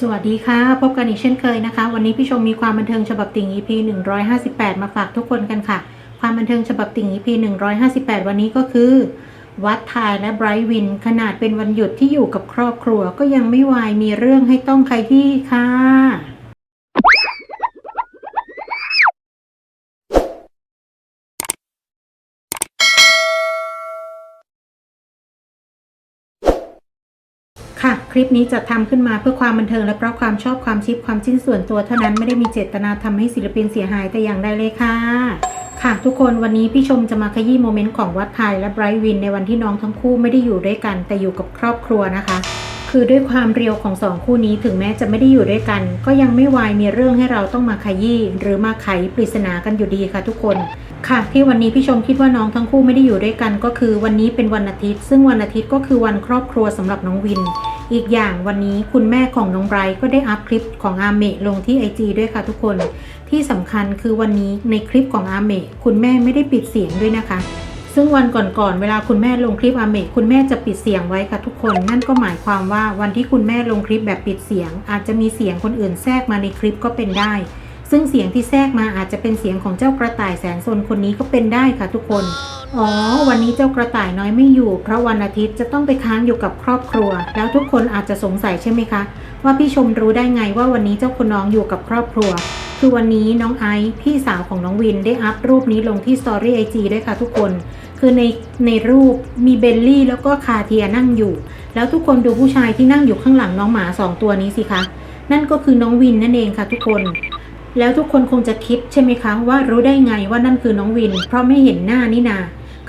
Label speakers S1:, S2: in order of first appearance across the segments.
S1: สวัสดีค่ะ พบกันอีกเช่นเคยนะคะ วันนี้พี่ชมมีความบันเทิงฉบับติ่ง EP 158 มาฝากทุกคนกันค่ะ ความบันเทิงฉบับติ่ง EP 158 วันนี้ก็คือ วัดทายและไบรท์วิน ขนาดเป็นวันหยุดที่อยู่กับครอบครัว ก็ยังไม่วายมีเรื่องให้ต้องใครที่ค่ะ ค่ะ คลิปนี้จะทำขึ้นมาเพื่อความบันเทิงและเพราะความชอบความชิปความจิ้นส่วนตัวเท่านั้นไม่ได้มีเจตนาทำให้ศิลปินเสียหายแต่อย่างใดเลยค่ะ ค่ะ ทุกคนวันนี้พี่ชมจะมาขยี้โมเมนต์ของวัดไทยและไบรท์วินในวันที่น้องทั้งคู่ไม่ได้อยู่ด้วยกัน แต่อยู่กับครอบครัวนะคะ คือด้วยความเรียวของสองคู่นี้ถึงแม้จะไม่ได้อยู่ด้วยกัน ก็ยังไม่วายมีเรื่องให้เราต้องมาขยี้หรือมาไขปริศนากันอยู่ดีค่ะ ทุกคนค่ะที่วันนี้พี่ชมคิดว่าน้องทั้งคู่ไม่ได้อยู่ด้วยกันก็คือวันนี้เป็นวันอาทิตย์ ซึ่งวันอาทิตย์ก็คือวันครอบครัวสำหรับน้องวิน อีกอย่างวันนี้คุณแม่ของน้องไบรท์ก็ได้อัพคลิปของอาเมะลงที่ IG ด้วยค่ะทุกคน ที่สำคัญคือวันนี้ในคลิปของอาเมะคุณแม่ไม่ได้ปิดเสียงด้วยนะคะ ซึ่งวันก่อนๆเวลาคุณแม่ลงคลิปอาเมะคุณแม่จะปิดเสียงไว้ค่ะทุกคน นั่นก็หมายความว่าวันที่คุณแม่ลงคลิปแบบปิดเสียง อาจจะมีเสียงคนอื่นแทรกมาในคลิปก็เป็นได้ ซึ่งเสียงที่แทรกมาอาจจะเป็นเสียงของเจ้ากระต่ายแสนสนคนนี้ก็เป็นได้ค่ะทุกคน อ๋อ วันนี้เจ้ากระต่ายน้อยไม่อยู่ เพราะวันอาทิตย์จะต้องไปค้างอยู่กับครอบครัว แล้วทุกคนอาจจะสงสัยใช่ไหมคะ ว่าพี่ชมรู้ได้ไงว่าวันนี้เจ้าคุณน้องอยู่กับครอบครัว คือวันนี้น้องไอซ์พี่สาวของน้องวินได้อัพรูปนี้ลงที่สตอรี่ไอจีด้วยค่ะทุกคน คือในในรูปมีเบลลี่แล้วก็คาเทียนั่งอยู่ แล้วทุกคนดูผู้ชายที่นั่งอยู่ข้างหลังน้องหมาสองตัวนี้สิคะ นั่นก็คือน้องวินนั่นเองค่ะทุกคนแล้วทุกคนคงจะคิดใช่ไหมคะว่ารู้ได้ไงว่านั่นคือน้องวิน เพราะไม่เห็นหน้านี่นา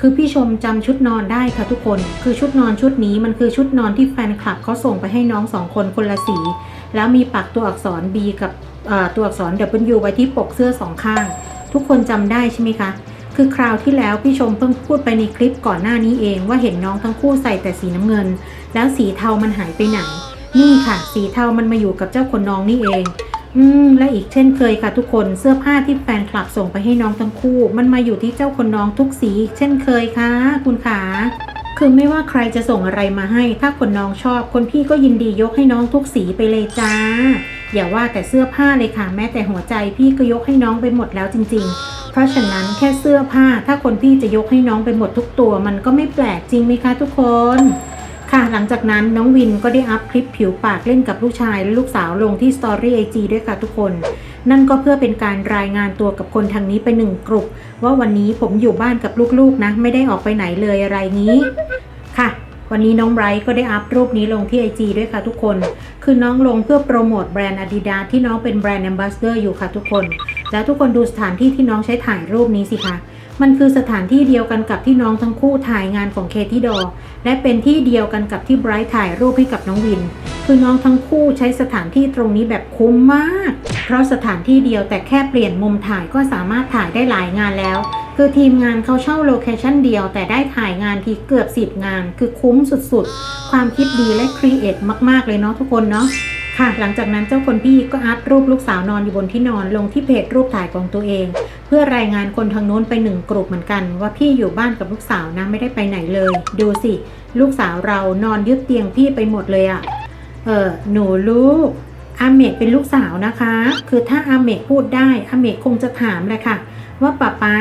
S1: คือพี่ชมจำชุดนอนได้ค่ะทุกคน คือชุดนอนชุดนี้มันคือชุดนอนที่แฟนคลับเขาส่งไปให้น้องสองคนคนละสี แล้วมีปักตัวอักษร B กับตัวอักษร W ไว้ที่ปกเสื้อสองข้าง ทุกคนจำได้ใช่ไหมคะคือคราวที่แล้วพี่ชมเพิ่งพูดไปในคลิปก่อนหน้านี้เองว่าเห็นน้องทั้งคู่ใส่แต่สีน้ำเงิน แล้วสีเทามันหายไปไหน นี่ค่ะ สีเทามันมาอยู่กับเจ้าคนน้องนี่เอง อืมและอีกเช่นเคยค่ะทุกคนเสื้อผ้าที่แฟนคลับส่งไปให้น้องทั้งคู่ มันมาอยู่ที่เจ้าคนน้องทุกสีอีกเช่นเคยค่ะ คุณขาคือไม่ว่าใครจะส่งอะไรมาให้ ถ้าคนน้องชอบ คนพี่ก็ยินดียกให้น้องทุกสีไปเลยจ้า อย่าว่าแต่เสื้อผ้าเลยค่ะแม้แต่หัวใจพี่ก็ยกให้น้องไปหมดแล้วจริง ๆ เพราะฉะนั้นแค่เสื้อผ้าถ้าคนพี่จะยกให้น้องไปหมดทุกตัว มันก็ไม่แปลกจริงไหมคะทุกคน ค่ะหลังจากนั้นน้องวินก็ได้อัพคลิปผิวปากเล่นกับลูกชายและลูกสาวลงที่สตอรี่ไอจีด้วยค่ะทุกคน นั่นก็เพื่อเป็นการรายงานตัวกับคนทางนี้ไปหนึ่งกลุ่มว่าวันนี้ผมอยู่บ้านกับลูกๆนะ ไม่ได้ออกไปไหนเลยอะไรนี้ ค่ะ วันนี้น้องไบรท์ก็ได้อัพรูปนี้ลงที่ IG ด้วยค่ะทุกคน คือน้องลงเพื่อโปรโมทแบรนด์ Adidas ที่น้องเป็นแบรนด์ Ambassador อยู่ค่ะทุกคน แล้วทุกคนดูสถานที่ที่น้องใช้ถ่ายรูปนี้สิคะ มันคือสถานที่เดียวกันกับที่น้องทั้งคู่ถ่ายงานของเคที่ดอ และเป็นที่เดียวกันกับที่ไบรท์ถ่ายรูปให้กับน้องวิน คือน้องทั้งคู่ใช้สถานที่ตรงนี้แบบคุ้มมาก เพราะสถานที่เดียวแต่แค่เปลี่ยนมุมถ่ายก็สามารถถ่ายได้หลายงานแล้ว คือทีมงานเขาเช่าโลเคชั่นเดียวแต่ได้ถ่ายงานทีเกือบ10งาน คือคุ้มสุดๆ ความคิดดีและครีเอทมากๆเลยเนาะทุกคนเนาะ ค่ะ หลังจากนั้นเจ้าคนพี่ก็อัพรูปลูกสาวนอนอยู่บนที่นอนลงที่เพจรูปถ่ายของตัวเอง เพื่อรายงานคนทางโน้นไปหนึ่งกลุ่มเหมือนกัน ว่าพี่อยู่บ้านกับลูกสาวนะไม่ได้ไปไหนเลย ดูสิ ลูกสาวเรานอนยึดเตียงพี่ไปหมดเลยอะเออหนูลูกอาเมกเป็นลูกสาวนะคะ คือถ้าอาเมกพูดได้อาเมกคงจะถามแหละค่ะ ว่าป๊าป๊า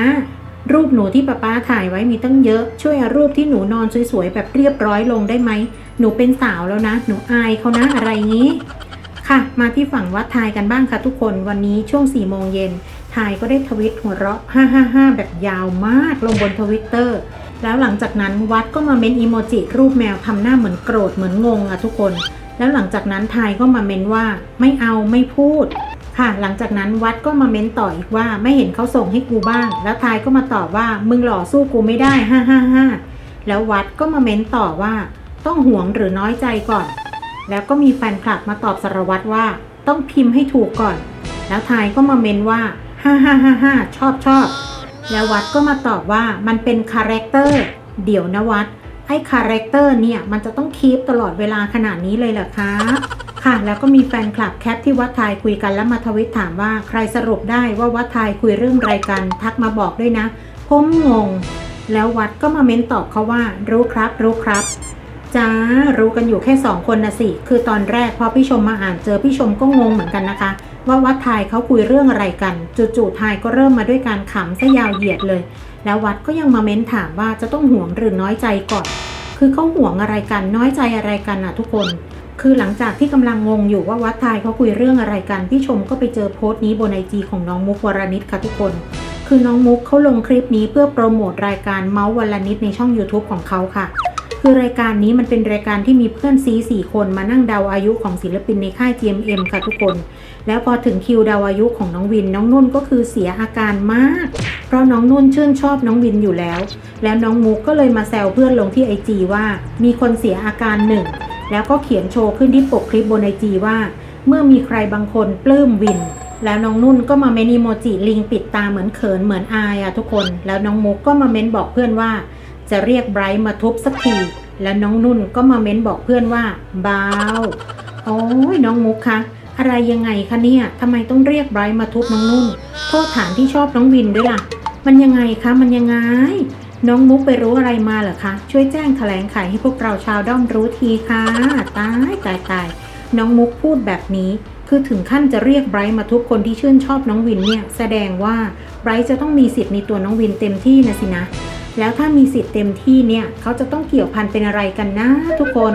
S1: รูปหนูที่ป๊าป๊าถ่ายไว้มีตั้งเยอะ ช่วยเอารูปที่หนูนอนสวยๆแบบเรียบร้อยลงได้ไหมหนูเป็นสาวแล้วนะ หนูอายเขานะอะไรงี้ ค่ะ มาที่ฝั่งวัดทายกันบ้างค่ะทุกคนวันนี้ช่วง4โมงเย็นทายก็ได้ทวิตหัวเราะ 555 แบบยาวมากลงบนทวิตเตอร์แล้วหลังจากนั้นวัดก็มาเม้นอีโมจิรูปแมวทำหน้าเหมือนโกรธเหมือนงงอะทุกคน แล้วหลังจากนั้นทายก็มาเม้นว่าไม่เอาไม่พูด ค่ะ หลังจากนั้นวัดก็มาเม้นต่ออีกว่าไม่เห็นเขาส่งให้กูบ้าง แล้วทายก็มาตอบว่ามึงหล่อสู้กูไม่ได้ 555 แล้ววัดก็มาเม้นต่อว่า ต้องห่วงหรือน้อยใจก่อน แล้วก็มีแฟนคลับมาตอบสารวัตรว่าต้องพิมพ์ให้ถูกก่อน แล้วทายก็มาเมนว่าฮ่าฮ่าฮ่าฮ่าชอบชอบ แล้ววัดก็มาตอบว่ามันเป็นคาแรคเตอร์ เดี๋ยวนะวัด ไอ้คาแรคเตอร์เนี่ย มันจะต้องคีปตลอดเวลาขนาดนี้เลยเหรอคะ ค่ะ แล้วก็มีแฟนคลับแคปที่วัดทายคุยกันแล้วมาทวิตถามว่าใครสรุปได้ว่าวัดทายคุยเรื่องอะไรกัน ทักมาบอกด้วยนะ ผมงง แล้ววัดก็มาเม้นตอบเขาว่า รู้ครับ รู้ครับ จ้ารู้กันอยู่แค่สองคนนะสิ คือตอนแรกพอพี่ชมมาอ่านเจอพี่ชมก็งงเหมือนกันนะคะ ว่าวัดทายเขาคุยเรื่องอะไรกัน จู่ๆทายก็เริ่มมาด้วยการขำซะยาวเหยียดเลย แล้ววัดก็ยังมาเม้นถามว่าจะต้องห่วงหรือน้อยใจก่อน คือเขาห่วงอะไรกันน้อยใจอะไรกันน่ะทุกคน คือหลังจากที่กำลังงงอยู่ว่าวัดทายเขาคุยเรื่องอะไรกันพี่ชมก็ไปเจอโพสต์นี้บนไอจีของน้องมุกวรณิตค่ะทุกคนคือน้องมุกเขาลงคลิปนี้เพื่อโปรโมทรายการเมาส์วรณิตในช่อง YouTube ของเขาค่ะ คือรายการนี้มันเป็นรายการที่มีเพื่อนซีสี่คนมานั่งเดาอายุของศิลปินในค่าย GMM ค่ะทุกคน แล้วพอถึงคิวเดาอายุของน้องวิน น้องนุ่นก็คือเสียอาการมาก เพราะน้องนุ่นชื่นชอบน้องวินอยู่แล้ว แล้วน้องมุกก็เลยมาแซวเพื่อนลงที่ไอจีว่า มีคนเสียอาการหนึ่งแล้วก็เขียนโชว์ขึ้นที่ปกคลิปบนไอจีว่า เมื่อมีใครบางคนปลื้มวิน แล้วน้องนุ่นก็มาเมนอีโมจิลิงปิดตาเหมือนเขินเหมือนอายอะทุกคน แล้วน้องมุกก็มาเม้นบอกเพื่อนว่า จะเรียกไบรท์มาทุบสักที แล้วน้องนุ่นก็มาเม้นบอกเพื่อนว่าบาวโอ้ยน้องมุกคะอะไรยังไงคะเนี่ยทำไมต้องเรียกไบรท์มาทุบน้องนุ่น โทษฐานที่ชอบน้องวินด้วยล่ะ มันยังไงคะมันยังไง น้องมุกไปรู้อะไรมาเหรอคะ ช่วยแจ้งแถลงไขให้พวกเราชาวด้อมรู้ทีค่ะตายตายตายน้องมุกพูดแบบนี้ คือถึงขั้นจะเรียกไบรท์มาทุบคนที่ชื่นชอบน้องวินเนี่ย แสดงว่าไบรท์จะต้องมีสิทธิ์ในตัวน้องวินเต็มที่นะสินะ แล้วถ้ามีสิทธิ์เต็มที่เนี่ยเขาจะต้องเกี่ยวพันเป็นอะไรกันนะทุกคน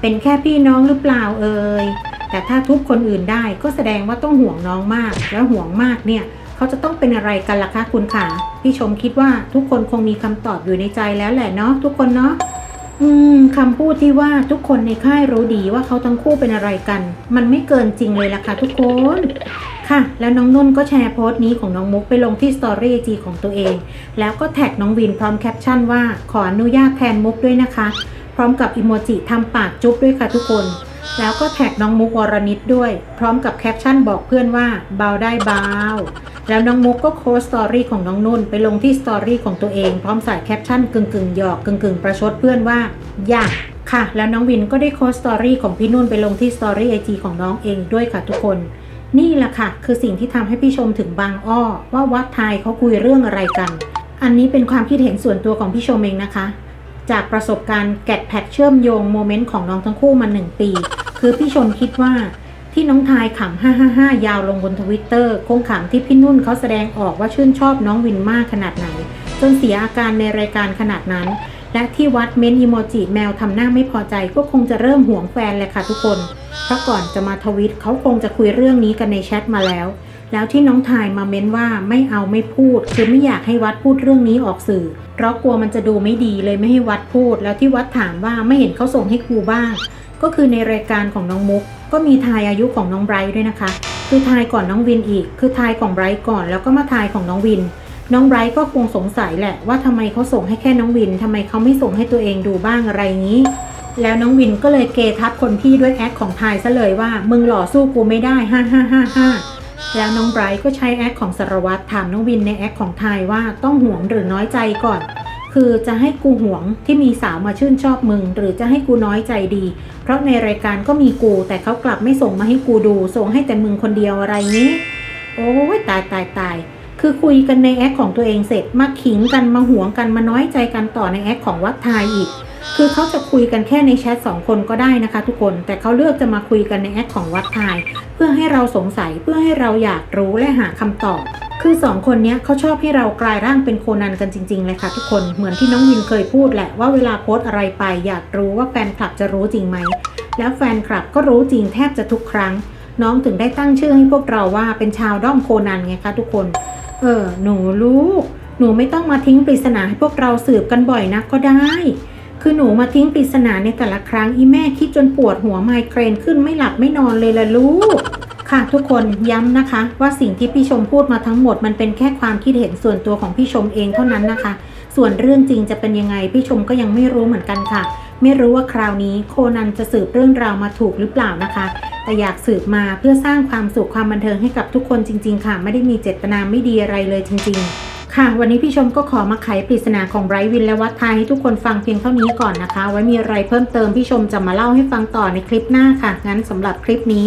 S1: เป็นแค่พี่น้องหรือเปล่าเอ่ยแต่ถ้าทุบคนอื่นได้ก็แสดงว่าต้องห่วงน้องมาก แล้วห่วงมากเนี่ยเขาจะต้องเป็นอะไรกันล่ะคะคุณขาพี่ชมคิดว่าทุกคนคงมีคำตอบอยู่ในใจแล้วแหละเนาะทุกคนเนาะ อืมคำพูดที่ว่าทุกคนในค่ายรู้ดีว่าเขาทั้งคู่เป็นอะไรกัน มันไม่เกินจริงเลยล่ะค่ะทุกคน ค่ะ แล้วน้องนุ่นก็แชร์โพสต์นี้ของน้องมุกไปลงที่สตอรี่จีของตัวเอง แล้วก็แท็กน้องวินพร้อมแคปชั่นว่าขออนุญาตแทนมุกด้วยนะคะ พร้อมกับอิโมจิทำปากจุ๊บด้วยค่ะทุกคน แล้วก็แท็กน้องมุกวรนิตด้วย พร้อมกับแคปชั่นบอกเพื่อนว่าเบาได้เบา แล้วน้องมุกก็โค้ดสตอรี่ของน้องนุ่นไปลงที่สตอรี่ของตัวเองพร้อมใส่แคปชั่นกึ่งกึ่งหยอกกึ่งกึ่งประชดเพื่อนว่าอยากค่ะ แล้วน้องวินก็ได้โค้ดสตอรี่ของพี่นุ่นไปลงที่สตอรี่ไอจีของน้องเองด้วยค่ะทุกคน นี่แหละค่ะ คือสิ่งที่ทำให้พี่ชมถึงบางอ้อ ว่าวัดไทยเขาคุยเรื่องอะไรกัน อันนี้เป็นความคิดเห็นส่วนตัวของพี่ชมเองนะคะ จากประสบการณ์แกะแพทเชื่อมโยงโมเมนต์ของน้องทั้งคู่มาหนึ่งปี คือพี่ชมคิดว่า ที่น้องทายขำ555 ยาวลงบนทวิตเตอร์คงขำที่พี่นุ่นเขาแสดงออกว่าชื่นชอบน้องวินมากขนาดไหน จนเสียอาการในรายการขนาดนั้น และที่วัดเม้นอีโมจิแมวทำหน้าไม่พอใจก็คงจะเริ่มห่วงแฟนเลยค่ะทุกคน เพราะก่อนจะมาทวิตเขาคงจะคุยเรื่องนี้กันในแชทมาแล้ว แล้วที่น้องทายมาเม้นว่าไม่เอาไม่พูด คือไม่อยากให้วัดพูดเรื่องนี้ออกสื่อ เพราะกลัวมันจะดูไม่ดีเลยไม่ให้วัดพูด แล้วที่วัดถามว่าไม่เห็นเขาส่งให้ครูบ้าง ก็คือในรายการของน้องมุก ก็มีทายอายุของน้องไบรท์ด้วยนะคะ คือทายก่อนน้องวินอีก คือทายของไบรท์ก่อนแล้วก็มาทายของน้องวิน น้องไบรท์ก็คงสงสัยแหละว่าทำไมเขาส่งให้แค่น้องวินทำไมเขาไม่ส่งให้ตัวเองดูบ้างอะไรงี้ แล้วน้องวินก็เลยเกทับคนพี่ด้วยแอคของทายซะเลยว่ามึงหล่อสู้กูไม่ได้ฮ่าฮ่าฮ่าฮ่าแล้วน้องไบรท์ก็ใช้แอคของสารวัตรถามน้องวินในแอคของทายว่าต้องห่วงหรือน้อยใจก่อน คือจะให้กูห่วงที่มีสาวมาชื่นชอบมึง หรือจะให้กูน้อยใจดี เพราะในรายการก็มีกู แต่เขากลับไม่ส่งมาให้กูดู ส่งให้แต่มึงคนเดียวอะไรนี้ โอ้ยตายตายตายคือคุยกันในแอคของตัวเองเสร็จมาขิงกันมาหวงกันมาน้อยใจกันต่อในแอคของวัดไทยอีก คือเขาจะคุยกันแค่ในแชทสองคนก็ได้นะคะ ทุกคนแต่เขาเลือกจะมาคุยกันในแอคของวัดไทยเพื่อให้เราสงสัยเพื่อให้เราอยากรู้และหาคำตอบ คือสองคนนี้เขาชอบให้เรากลายร่างเป็นโคนันกันจริง ๆ เลยค่ะทุกคนเหมือนที่น้องวินเคยพูดแหละว่าเวลาโพสอะไรไป อยากรู้ว่าแฟนคลับจะรู้จริงไหม แล้วแฟนคลับก็รู้จริงแทบจะทุกครั้ง น้องถึงได้ตั้งชื่อให้พวกเราว่าเป็นชาวด้อมโคนันไงคะทุกคน เออ หนูลูกหนูไม่ต้องมาทิ้งปริศนาให้พวกเราสืบกันบ่อยนักก็ได้ คือหนูมาทิ้งปริศนาในแต่ละครั้งอีแม่คิดจนปวดหัวไมเกรนขึ้นไม่หลับไม่นอนเลยละลูก ค่ะทุกคนย้ำนะคะว่าสิ่งที่พี่ชมพูดมาทั้งหมดมันเป็นแค่ความคิดเห็นส่วนตัวของพี่ชมเองเท่านั้นนะคะ ส่วนเรื่องจริงจะเป็นยังไงพี่ชมก็ยังไม่รู้เหมือนกันค่ะ ไม่รู้ว่าคราวนี้โคนันจะสืบเรื่องราวมาถูกหรือเปล่านะคะ แต่อยากสืบมาเพื่อสร้างความสุขความบันเทิงให้กับทุกคนจริง ๆ ค่ะ ไม่ได้มีเจตนาไม่ดีอะไรเลยจริง ๆค่ะ วันนี้พี่ชมก็ขอมาไขปริศนาของไบรท์วินและวัดไทยให้ทุกคนฟังเพียงเท่านี้ก่อนนะคะ ไว้มีอะไรเพิ่มเติมพี่ชมจะมาเล่าให้ฟังต่อในคลิปหน้าค่ะ งั้นสำหรับคลิปนี้